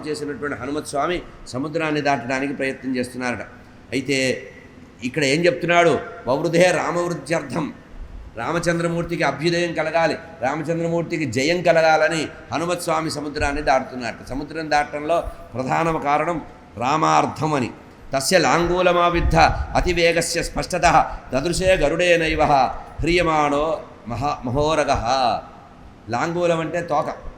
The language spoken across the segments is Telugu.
సాధన చేసినటువంటి హనుమత్ స్వామి సముద్రాన్ని దాటడానికి ప్రయత్నం చేస్తున్నారట. అయితే ఇక్కడ ఏం చెప్తున్నాడు? వవృధే రామవృద్ధ్యర్థం. రామచంద్రమూర్తికి అభ్యుదయం కలగాలి. రామచంద్రమూర్తికి జయం కలగాలని హనుమత్ స్వామి సముద్రాన్ని దాటుతున్నారట. సముద్రం దాటడంలో ప్రధాన కారణం రామార్థం అని తస్య లాంగూలమావిద్ధ అతివేగస్య స్పష్టత దదృశే గరుడేనైవ. హ్రియమాణో మహా మహోరగ. లాంగూలం అంటే తోక.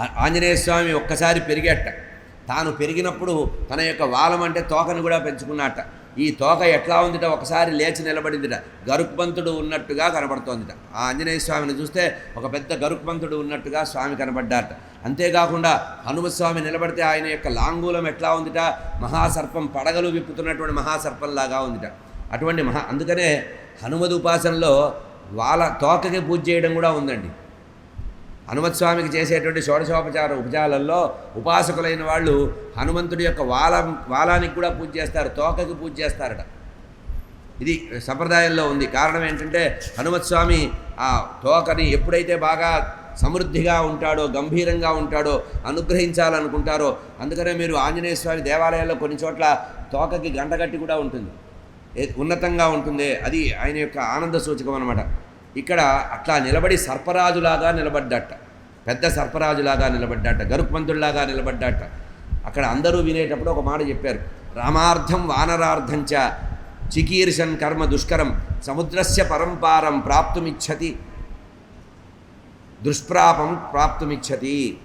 ఆంజనేయ స్వామి ఒక్కసారి పెరిగేట. తాను పెరిగినప్పుడు తన యొక్క వాలం అంటే తోకను కూడా పెంచుకున్నట్ట ఈ తోక ఎట్లా ఉందిట? ఒకసారి లేచి నిలబడిందిట. గరుక్పంతుడు ఉన్నట్టుగా కనబడుతోందిట. ఆ ఆంజనేయ స్వామిని చూస్తే ఒక పెద్ద గరుక్బంతుడు ఉన్నట్టుగా స్వామి కనబడ్డాట. అంతేకాకుండా హనుమస్వామి నిలబడితే ఆయన యొక్క లాంగూలం ఎట్లా ఉందిట? మహాసర్పం పడగలు విప్పుతున్నటువంటి మహాసర్పంలాగా ఉందిట. అటువంటి మహా అందుకనే హనుమద్ ఉపాసనలో వాళ్ళ తోకకి పూజ చేయడం కూడా ఉందండి. హనుమత్ స్వామికి చేసేటువంటి షోడశోపచార ఉపచారాలలో ఉపాసకులైన వాళ్ళు హనుమంతుడి యొక్క వాల వాలానికి కూడా పూజ చేస్తారు తోకకి పూజ చేస్తారట. ఇది సంప్రదాయంలో ఉంది. కారణం ఏంటంటే హనుమత్స్వామి ఆ తోకని ఎప్పుడైతే బాగా సమృద్ధిగా ఉంటాడో గంభీరంగా ఉంటాడో అనుగ్రహించాలనుకుంటారో అందుకనే మీరు ఆంజనేయ స్వామి దేవాలయాల్లో కొన్ని చోట్ల తోకకి గంటగట్టి కూడా ఉంటుంది. ఉన్నతంగా ఉంటుంది. అది ఆయన యొక్క ఆనంద సూచకం అనమాట ఇక్కడ అట్లా నిలబడి సర్పరాజులాగా నిలబడ్డట. పెద్ద సర్పరాజులాగా నిలబడ్డట. గరుక్మంతుడిలాగా నిలబడ్డట. అక్కడ అందరూ వినేటప్పుడు ఒక మాట చెప్పారు. రామార్థం వానరార్థం చ చికీర్షన్ కర్మ దుష్కరం సముద్రస్య పరంపారం ప్రాప్తుమిచ్చతి. దుష్ప్రాపం ప్రాప్తుమిచ్చతి.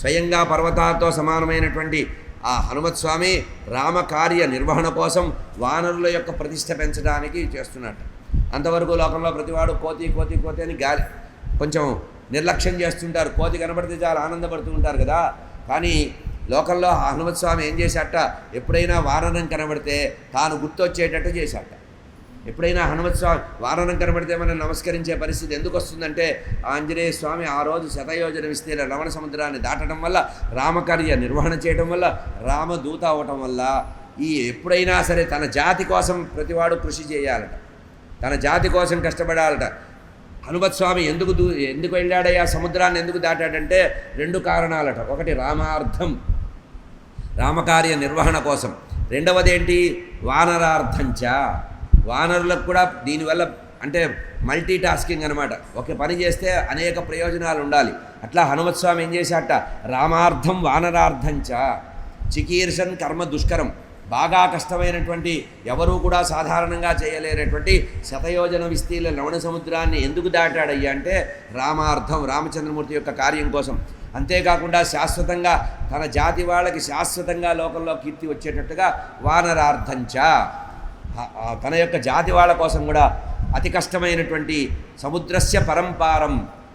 స్వయంగా పర్వతాలతో సమానమైనటువంటి ఆ హనుమత్ స్వామి రామకార్య నిర్వహణ కోసం వానరుల యొక్క ప్రతిష్ట పెంచడానికి చేస్తున్నట్టు. అంతవరకు లోకంలో ప్రతివాడు కోతి కోతి కోతి అని గాలి కొంచెం నిర్లక్ష్యం చేస్తుంటారు. కోతి కనబడితే చాలా ఆనందపడుతూ ఉంటారు కదా. కానీ లోకంలో ఆ హనుమత్ స్వామి ఏం చేశాట? ఎప్పుడైనా వారణం కనబడితే తాను గుర్తొచ్చేటట్టు చేశాట. ఎప్పుడైనా హనుమత్ స్వామి వారణం కనబడితే మనం నమస్కరించే పరిస్థితి ఎందుకు వస్తుందంటే ఆంజనేయ స్వామి ఆ రోజు శతయోజన విస్తీర్ణ రమణ సముద్రాన్ని దాటడం వల్ల రామకార్య నిర్వహణ చేయడం వల్ల రామదూత అవటం వల్ల ఈ ఎప్పుడైనా సరే తన జాతి కోసం ప్రతివాడు కృషి చేయాలట. తన జాతి కోసం కష్టపడాలట. హనుమత్ స్వామి ఎందుకు దూ ఎందుకు వెళ్ళాడయ్యా? సముద్రాన్ని ఎందుకు దాటాడంటే రెండు కారణాలట. ఒకటి రామార్థం రామకార్య నిర్వహణ కోసం. రెండవది ఏంటి వానరార్థంచ. వానరులకు కూడా దీనివల్ల అంటే మల్టీ టాస్కింగ్ అనమాట ఒక పని చేస్తే అనేక ప్రయోజనాలు ఉండాలి. అట్లా హనుమత్ స్వామి ఏం చేశాట రామార్థం వానరార్థంచ. చికీర్షన్ కర్మ దుష్కరం. బాగా కష్టమైనటువంటి ఎవరూ కూడా సాధారణంగా చేయలేనటువంటి శతయోజన విస్తీర్ణ లవణ సముద్రాన్ని ఎందుకు దాటాడయ్యా అంటే రామార్థం రామచంద్రమూర్తి యొక్క కార్యం కోసం. అంతేకాకుండా శాశ్వతంగా తన జాతి వాళ్ళకి శాశ్వతంగా లోకంలో కీర్తి వచ్చేటట్టుగా వానరార్థంచ. తన యొక్క జాతి వాళ్ళ కోసం కూడా అతి కష్టమైనటువంటి సముద్రస్య పరంపారం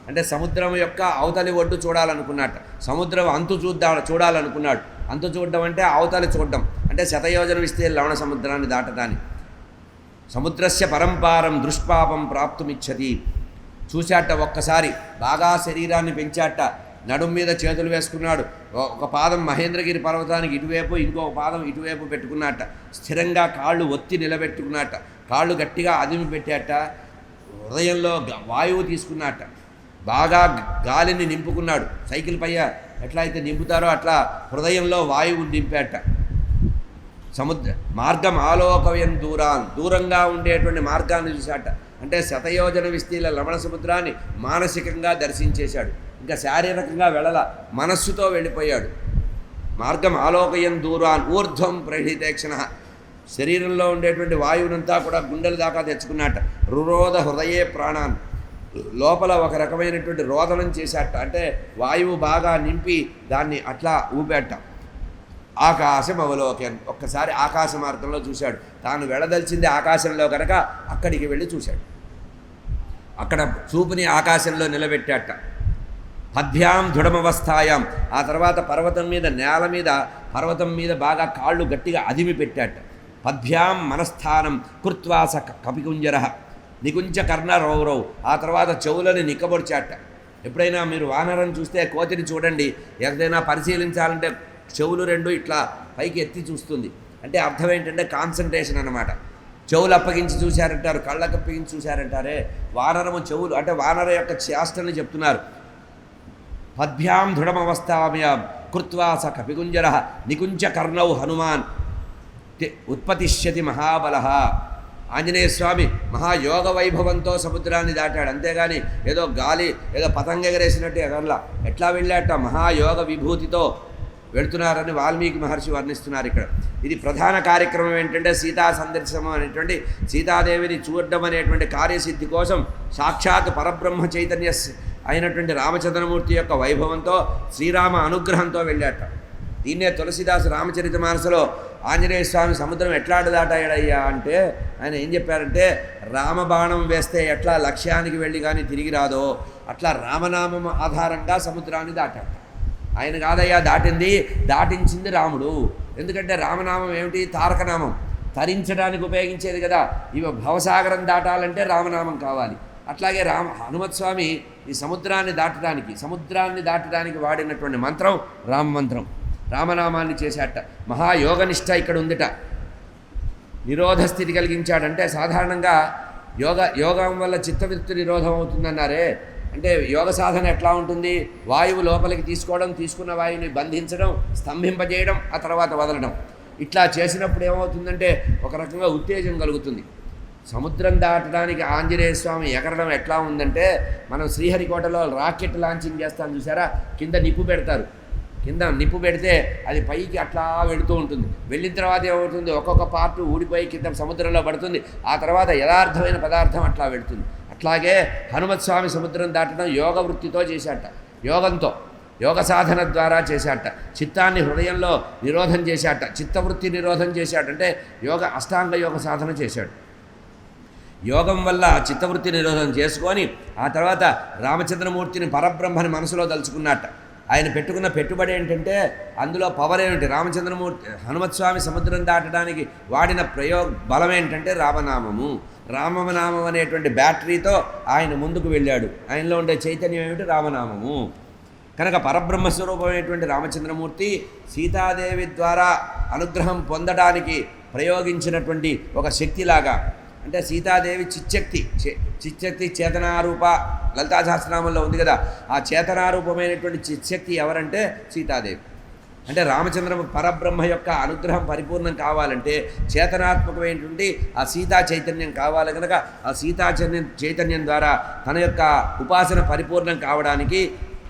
అంటే సముద్రం యొక్క అవతలి ఒడ్డు చూడాలనుకున్నాడు. సముద్రం అంతు చూద్దా చూడాలనుకున్నాడు. అంతు చూడడం అంటే అవతలి చూడడం. అంటే శతయోజన విస్తీర్ణ లవణ సముద్రాన్ని దాటడాన్ని సముద్రస్య పరంపారం దుష్పాపం ప్రాప్తుమిచ్చతి. చూశాట ఒక్కసారి బాగా శరీరాన్ని పెంచాట. నడుం మీద చేతులు వేసుకున్నాడు. ఒక పాదం మహేంద్రగిరి పర్వతానికి ఇటువైపు ఇంకొక పాదం ఇటువైపు పెట్టుకున్నట్ట స్థిరంగా కాళ్ళు ఒత్తి నిలబెట్టుకున్నట్ట కాళ్ళు గట్టిగా అదిమి పెట్టాట. హృదయంలో వాయువు తీసుకున్నట్ట బాగా గాలిని నింపుకున్నాడు. సైకిల్ పైన ఎట్లా అయితే నింపుతారో అట్లా హృదయంలో వాయువు నింపాట. సముద్ర మార్గం ఆలోకవ్యం దూరాన్. దూరంగా ఉండేటువంటి మార్గాన్ని చూశాట. అంటే శతయోజన విస్తీర్ణ లవణ సముద్రాన్ని మానసికంగా దర్శించేశాడు. ఇంకా శారీరకంగా వెళ్ళల మనస్సుతో వెళ్ళిపోయాడు. మార్గం ఆలోకయం దూరాన్. ఊర్ధ్వం ప్రహితేక్షణ శరీరంలో ఉండేటువంటి వాయువునంతా కూడా గుండెల దాకా తెచ్చుకున్నట్ట రురోధ హృదయే ప్రాణాన్. లోపల ఒక రకమైనటువంటి రోదనం చేశాట. అంటే వాయువు బాగా నింపి దాన్ని అట్లా ఊపేట. ఆకాశం అవలోకన్ ఒక్కసారి ఆకాశ మార్గంలో చూశాడు. తాను వెళ్ళదలిచింది ఆకాశంలో కనుక అక్కడికి వెళ్ళి చూశాడు. అక్కడ చూపుని ఆకాశంలో నిలబెట్టాట. పద్భ్యాం దృఢమవస్థాయాం. ఆ తర్వాత పర్వతం మీద నేల మీద పర్వతం మీద బాగా కాళ్ళు గట్టిగా అదిమి పెట్టాట. పద్భ్యాం మనస్థానం కృత్వాస కపికుంజర నికుంచ కర్ణ రౌరవ్ ఆ తర్వాత చెవులని నిక్కబొడిచాట. ఎప్పుడైనా మీరు వానరం చూస్తే కోతిని చూడండి. ఏదైనా పరిశీలించాలంటే చెవులు రెండు ఇట్లా పైకి ఎత్తి చూస్తుంది. అంటే అర్థం ఏంటంటే కాన్సన్ట్రేషన్ అన్నమాట. చెవులు అప్పగించి చూశారంటారు కళ్ళకు అప్పగించి చూశారంటారే? వానరము చెవులు అంటే వానర యొక్క చేష్టని చెప్తున్నారు. పద్భ్యాం దృఢమవస్థామ్యాం కృత్వా స కపిగుంజర నికుంచ కర్ణౌ హనుమాన్. ఉత్పతిష్యతి మహాబల ఆంజనేయ స్వామి మహాయోగ వైభవంతో సముద్రాన్ని దాటాడు. అంతేగాని ఏదో గాలి ఏదో పతంగ ఎగరేసినట్టు ఎగరలా. ఎట్లా వెళ్ళాట? మహాయోగ విభూతితో వెళుతున్నారని వాల్మీకి మహర్షి వర్ణిస్తున్నారు ఇక్కడ. ఇది ప్రధాన కార్యక్రమం ఏంటంటే సీతా సందర్శనం అనేటువంటి సీతాదేవిని చూడడం అనేటువంటి కార్యసిద్ధి కోసం సాక్షాత్ పరబ్రహ్మ చైతన్య అయినటువంటి రామచంద్రమూర్తి యొక్క వైభవంతో శ్రీరామ అనుగ్రహంతో వెళ్ళాట. దీన్నే తులసిదాసు రామచరిత మానసలో ఆంజనేయ స్వామి సముద్రం ఎట్లా దాటాడయ్యా అంటే ఆయన ఏం చెప్పారంటే రామబాణం వేస్తే ఎట్లా లక్ష్యానికి వెళ్ళి కానీ తిరిగి రాదో అట్లా రామనామం ఆధారంగా సముద్రాన్ని దాటాడు. ఆయన కాదయ్యా దాటింది. దాటించింది రాముడు. ఎందుకంటే రామనామం ఏమిటి? తారకనామం. తరించడానికి ఉపయోగించేది కదా. ఇవి భవసాగరం దాటాలంటే రామనామం కావాలి. అట్లాగే రామ హనుమత్ స్వామి ఈ సముద్రాన్ని దాటడానికి సముద్రాన్ని దాటడానికి వాడినటువంటి మంత్రం రామ మంత్రం. రామనామాన్ని చేశాట. మహాయోగనిష్ట ఇక్కడ ఉందిట. నిరోధ స్థితి కలిగించాడంటే సాధారణంగా యోగ యోగం వల్ల చిత్తవృత్తి నిరోధం అవుతుందన్నారే. అంటే యోగ సాధన ఎట్లా ఉంటుంది? వాయువు లోపలికి తీసుకోవడం తీసుకున్న వాయువుని బంధించడం స్తంభింపజేయడం ఆ తర్వాత వదలడం. ఇట్లా చేసినప్పుడు ఏమవుతుందంటే ఒక రకంగా ఉత్తేజం కలుగుతుంది. సముద్రం దాటడానికి ఆంజనేయ స్వామి ఎగరడం ఎట్లా ఉందంటే మనం శ్రీహరికోటలో రాకెట్ లాంచింగ్ చేస్తాం చూసారా? కింద నిప్పు పెడతారు. కింద నిప్పు పెడితే అది పైకి అట్లా వెళుతూ ఉంటుంది. వెళ్ళిన తర్వాత ఏమవుతుంది? ఒక్కొక్క పార్ట్ ఊడిపోయి కింద సముద్రంలో పడుతుంది. ఆ తర్వాత యథార్థమైన పదార్థం అట్లా వెళుతుంది. అట్లాగే హనుమత్స్వామి సముద్రం దాటడం యోగ వృత్తితో చేశాట యోగంతో యోగ సాధన ద్వారా చేశాట చిత్తాన్ని హృదయంలో నిరోధం చేశాట చిత్తవృత్తి నిరోధం చేశాడంటే యోగ అష్టాంగ యోగ సాధన చేశాడు. యోగం వల్ల చిత్తవృత్తి నిరోధం చేసుకొని ఆ తర్వాత రామచంద్రమూర్తిని పరబ్రహ్మని మనసులో తలుచుకున్నట్ట ఆయన పెట్టుకున్న పెట్టుబడి ఏంటంటే అందులో పవర్ ఏమిటి? రామచంద్రమూర్తి హనుమత్స్వామి సముద్రం దాటడానికి వాడిన ప్రయోగ బలం ఏంటంటే రామనామము. రామనామం అనేటువంటి బ్యాటరీతో ఆయన ముందుకు వెళ్ళాడు. ఆయనలో ఉండే చైతన్యం ఏమిటి? రామనామము. కనుక పరబ్రహ్మ స్వరూపమైనటువంటి రామచంద్రమూర్తి సీతాదేవి ద్వారా అనుగ్రహం పొందడానికి ప్రయోగించినటువంటి ఒక శక్తిలాగా అంటే సీతాదేవి చిచ్చక్తి చిచ్చక్తి చేతనారూప లలితా సహస్రనామంలో ఉంది కదా. ఆ చేతనారూపమైనటువంటి చిచ్చక్తి ఎవరంటే సీతాదేవి. అంటే రామచంద్ర పరబ్రహ్మ యొక్క అనుగ్రహం పరిపూర్ణం కావాలంటే చేతనాత్మకమైనటువంటి ఆ సీతా చైతన్యం కావాలి కనుక ఆ సీతా చైతన్యం చైతన్యం ద్వారా తన యొక్క ఉపాసన పరిపూర్ణం కావడానికి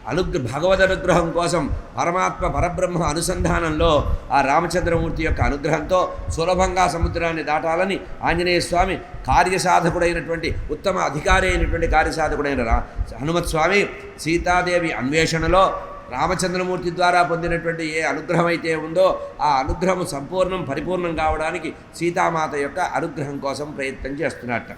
అనుగ్ర భగవద్ అనుగ్రహం కోసం పరమాత్మ పరబ్రహ్మ అనుసంధానంలో ఆ రామచంద్రమూర్తి యొక్క అనుగ్రహంతో సులభంగా సముద్రాన్ని దాటాలని ఆంజనేయ స్వామి కార్యసాధకుడైనటువంటి ఉత్తమ అధికారి అయినటువంటి కార్యసాధకుడైన రా హనుమత్ స్వామి సీతాదేవి అన్వేషణలో రామచంద్రమూర్తి ద్వారా పొందినటువంటి ఏ అనుగ్రహం అయితే ఉందో ఆ అనుగ్రహం సంపూర్ణం పరిపూర్ణం కావడానికి సీతామాత యొక్క అనుగ్రహం కోసం ప్రయత్నం చేస్తున్నట్ట.